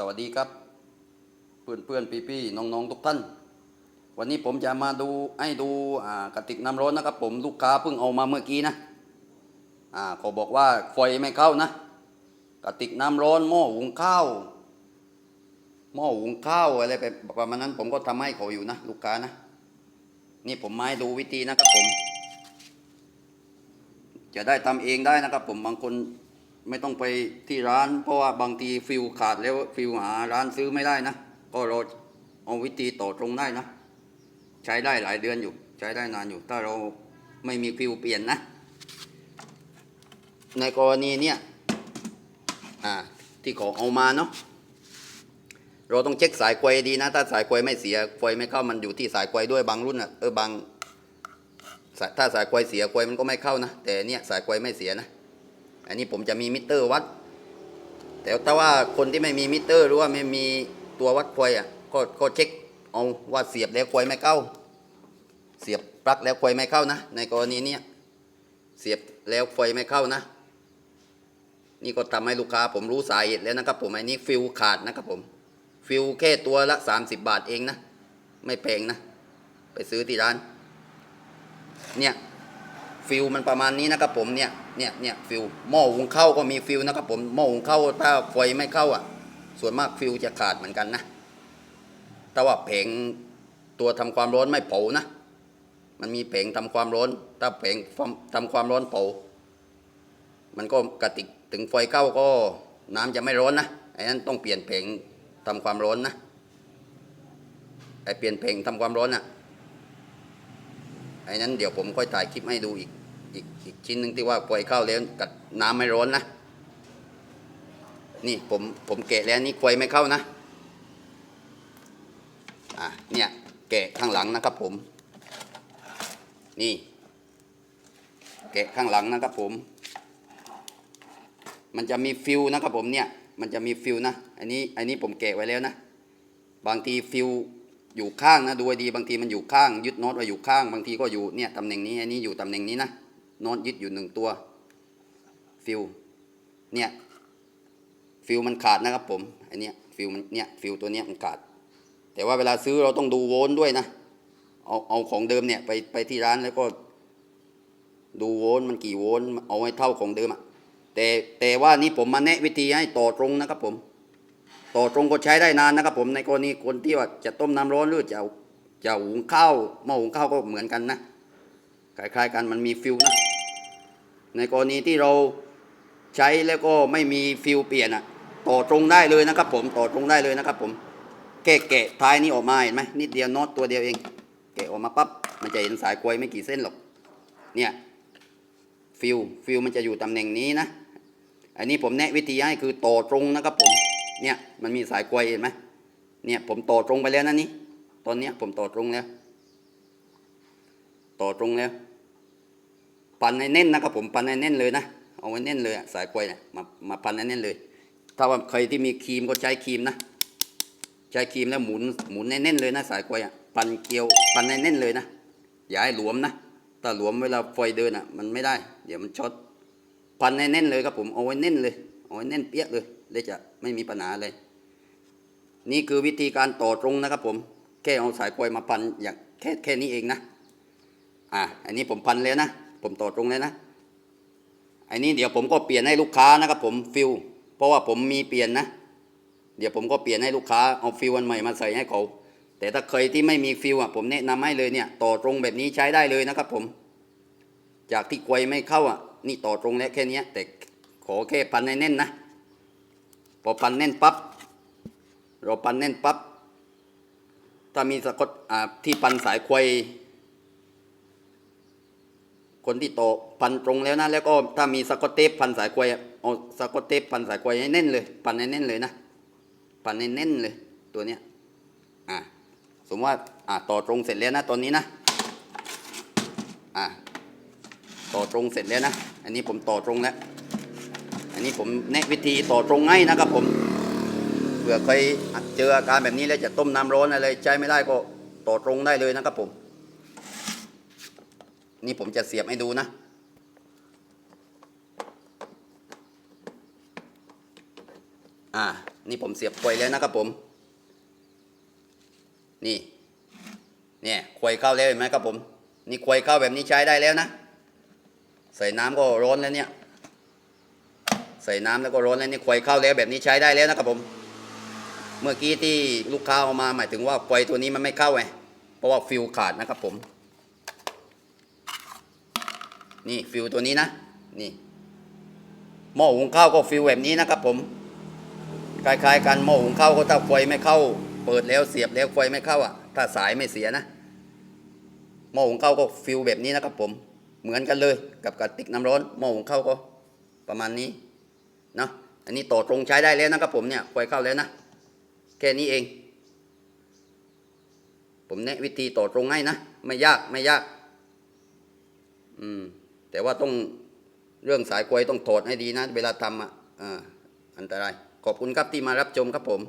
สวัสดีครับเพื่อนเพื่อนพี่พี่ๆน้องๆทุกท่าน วันนี้ผมจะมาดูให้ดูอ่ากระติกน้ำร้อนนะครับ ผมลูกค้าเพิ่งเอามาเมื่อกี้นะอ่าเขาบอกว่าไฟไม่เข้านะกระติกน้ำร้อนหม้อหุงข้าวหม้อหุงข้าวอะไรแบบประมาณนั้น ผมก็ทำให้เขาอยู่นะ ลูกค้านะนี่ผมมาให้ดูวิธีนะครับผม จะได้ทำเองได้นะครับ ผมบางคน ไม่ต้องไปที่ร้าน เพราะว่าบางทีฟิวขาดแล้วฟิวหาร้านซื้อไม่ได้นะ ก็เราเอาวิธีต่อตรงได้นะ ใช้ได้หลายเดือนอยู่ ใช้ได้นานอยู่ ถ้าเราไม่มีฟิวเปลี่ยนนะ ในกรณีเนี้ยอ่าที่ขาเอามาเนาะเราต้องเช็คสายไกวดีนะ ถ้าสายไกวไม่เสียไฟไม่เข้ามันอยู่ที่สายไกวด้วยบางรุ่นอะเออบางถ้าสายไกวเสียไกวมันก็ไม่เข้านะ แต่เนี่ยสายไกวไม่เสียนะ อันนี้ผมจะมีมิเตอร์วัด แต่ถ้าว่าคนที่ไม่มีมิเตอร์ หรือว่าไม่มีตัววัดไกวอะก็ก็เช็คเอาว่าเสียบแล้วไกวไม่เข้า เสียบปลั๊กแล้วไกวไม่เข้านะ ในกรณีเนี้ยเสียบแล้วไฟไม่เข้านะ นี่ก็ทำให้ลูกค้าผมรู้สาเหตุแล้วนะครับ ผมอันนี้ฟิลขาดนะครับผมฟิลแค่ตัวละ 30 บาทเองนะ ไม่แพงนะ ไปซื้อที่ร้าน เนี่ย ฟิลมันประมาณนี้นะครับผมเนี่ยเนี่ยเนี่ยฟิลหม้อหุงข้าวก็มีฟิลนะครับผมหม้อหุงข้าวถ้าไฟไม่เข้าอะ ส่วนมากฟิลจะขาดเหมือนกันนะแต่ว่าแผงตัวทำความร้อนไม่เผานะ มันมีแผงทำความร้อน ถ้าแผงทำความร้อนเผามันก็กระติกถึงไฟเข้าก็น้ำจะไม่ร้อนนะไอ้นั้นต้องเปลี่ยนแผงทำความร้อนนะไอ้เปลี่ยนแผงทำความร้อนอะไอ้นั้นเดี๋ยวผมค่อยถ่ายคลิปให้ดูอีก อีกอีกชิ้นหนึ่งที่ว่าปล่อยเข้าแล้วกัดน้ำไม่ร้อนนะ นี่ผมผมแกะแล้วนี่ไฟไม่เข้านะอะเนี่ยแกะข้างหลังนะครับผม นี่ แกะข้างหลังนะครับผม มันจะมีฟิวนะครับผมเนี่ยมันจะมีฟิวนะอันนี้อันนี้ผมแกะไว้แล้วนะ บางทีฟิวอยู่ข้างนะดูให้ดี บางทีมันอยู่ข้าง ยึดน็อตไว้อยู่ข้าง บางทีก็อยู่เนี่ยตำแหน่งนี้อันนี้อยู่ตำแหน่งนี้นะ น็อตยึดอยู่หนึ่งตัวฟิวเนี่ยฟิวมันขาดนะครับผมอันเนี้ยฟิวมันเนี่ยฟิวตัวเนี้ยมันขาด แต่ว่าเวลาซื้อเราต้องดูโวลต์ด้วยนะเอาเอาของเดิมเนี่ยไปไปที่ร้านแล้วก็ ดูโวลต์มันกี่โวลต์เอาให้เท่าของเดิมอะแต่แต่ว่านี่ผมมาแนะวิธีให้ต่อตรงนะครับผมต่อตรงก็ใช้ได้นานนะครับ ผมในกรณีคนที่ว่าจะต้มน้ำร้อนหรือจะจะหุงข้าวหม้อหุงข้าวก็เหมือนกันนะคล้ายๆกันมันมีฟิวนะ ในกรณีที่เราใช้แล้วก็ไม่มีฟิวเปลี่ยนอะต่อตรงได้เลยนะครับ ผมต่อตรงได้เลยนะครับ ผมแค่แกะท้ายนี้ออกมาเห็นไหมนิดเดียวน็อตตัวเดียวเอง แกะออกมาปั๊บมันจะเห็นสายกลวยไม่กี่เส้นหรอก เนี่ยฟิวฟิวมันจะอยู่ตำแหน่งนี้นะ อันนี้ผมแนะวิธีให้คือต่อตรงนะครับผม เนี่ยมันมีสายกลวยเห็นไหมเนี่ยผมต่อตรงไปแล้วนะนี่ตอนเนี้ยผมต่อตรงแล้ว ต่อตรงแล้ว ปันให้แน่นนะครับผมปันให้แน่นเลยนะ เอาไว้แน่นเลยสายกลวยเนี่ยมามาปันให้แน่นเลย ถ้าว่าใครที่มีครีมก็ใช้ครีมนะ ใช้ครีมแล้วหมุนหมุนให้แน่นเลยนะ สายกลวยอะปันเกลียวปันให้แน่นเลยนะอย่าให้หลวมนะถ้าหลวมเวลาไฟเดินอะมันไม่ได้ เดี๋ยวมันช็อตพันให้แน่นเลยครับผมเอาไว้แน่นเลยเอาไว้แน่นเปี้ยเลยเลยจะไม่มีปัญหาเลย นี่คือวิธีการต่อตรงนะครับผมแค่เอาสายกลวยมาพันอย่างแค่แค่นี้เองนะอะอันนี้ผมพันแล้วนะ ผมต่อตรงแล้วนะอันนี้เดี๋ยวผมก็เปลี่ยนให้ลูกค้านะครับผมฟิลเพราะว่าผมมีเปลี่ยนนะ เดี๋ยวผมก็เปลี่ยนให้ลูกค้าเอาฟิลอันใหม่มาใส่ให้เขาแต่ถ้าใครที่ไม่มีฟิลอะผมแนะนำให้เลยเนี่ยต่อตรงแบบนี้ใช้ได้เลยนะครับผม จากที่กวยไม่เข้าอะนี่ต่อตรงแล้วแค่นี้แต่ขอแค่พันให้แน่นนะพอพันแน่นปั๊บเราพันแน่นปั๊บถ้ามีสะกดอ่าที่พันสายควย คนที่โตอพันตรงแล้วนะแล้วก็ถ้ามีสกอตเทปพันสายควยเอาสกอตเทปพันสายควยให้แน่นเลย พันให้แน่นเลยนะพันให้แน่นเลยตัวเนี้ยอ่าสมมติว่าอ่าต่อตรงเสร็จแล้วนะตอนนี้นะอ่าต่อตรงเสร็จแล้วนะ อันนี้ผมต่อตรงแล้ว อันนี้ผมแนะวิธีต่อตรงให้นะครับผมเผื่อใครเจออาการแบบนี้แล้วจะต้มน้ำร้อนอะไรใช้ไม่ได้ก็ต่อตรงได้เลยนะครับผม นี่ผมจะเสียบให้ดูนะ อ่า นี่ผมเสียบควยแล้วนะครับผม นี่ เนี่ยควยเข้าแล้วเห็นไหมครับผม นี่ควยเข้าแบบนี้ใช้ได้แล้วนะ ใส่น้ำก็ร้อนแล้วเนี่ย ใส่น้ำแล้วก็ร้อนแล้วนี่ควยเข้าแล้วแบบนี้ใช้ได้แล้วนะครับผม เมื่อกี้ที่ลูกค้าเอามาหมายถึงว่าควยตัวนี้มันไม่เข้าไง เพราะว่าฟิวขาดนะครับผม นี่ฟิวตัวนี้นะ นี่หม้อหุงข้าวก็ฟิวแบบนี้นะครับผมคล้ายๆกันหม้อหุงข้าวก็ถ้าไฟไม่เข้า เปิดแล้วเสียบแล้วไฟไม่เข้าอะ ถ้าสายไม่เสียนะหม้อหุงข้าวก็ฟิวแบบนี้นะครับผมเหมือนกันเลยกับกระติกน้ำร้อนหม้อหุงข้าวก็ประมาณนี้เนาะอันนี้ต่อตรงใช้ได้แล้วนะครับผมเนี่ยไฟเข้าแล้วนะแค่นี้เอง ผมแนะวิธีต่อตรงให้นะ ไม่ยากไม่ยาก อืม แต่ว่าต้องเรื่องสายกลวยต้องถอดให้ดีนะ เวลาทำอะอ่าอันตราย ขอบคุณครับที่มารับชมครับผม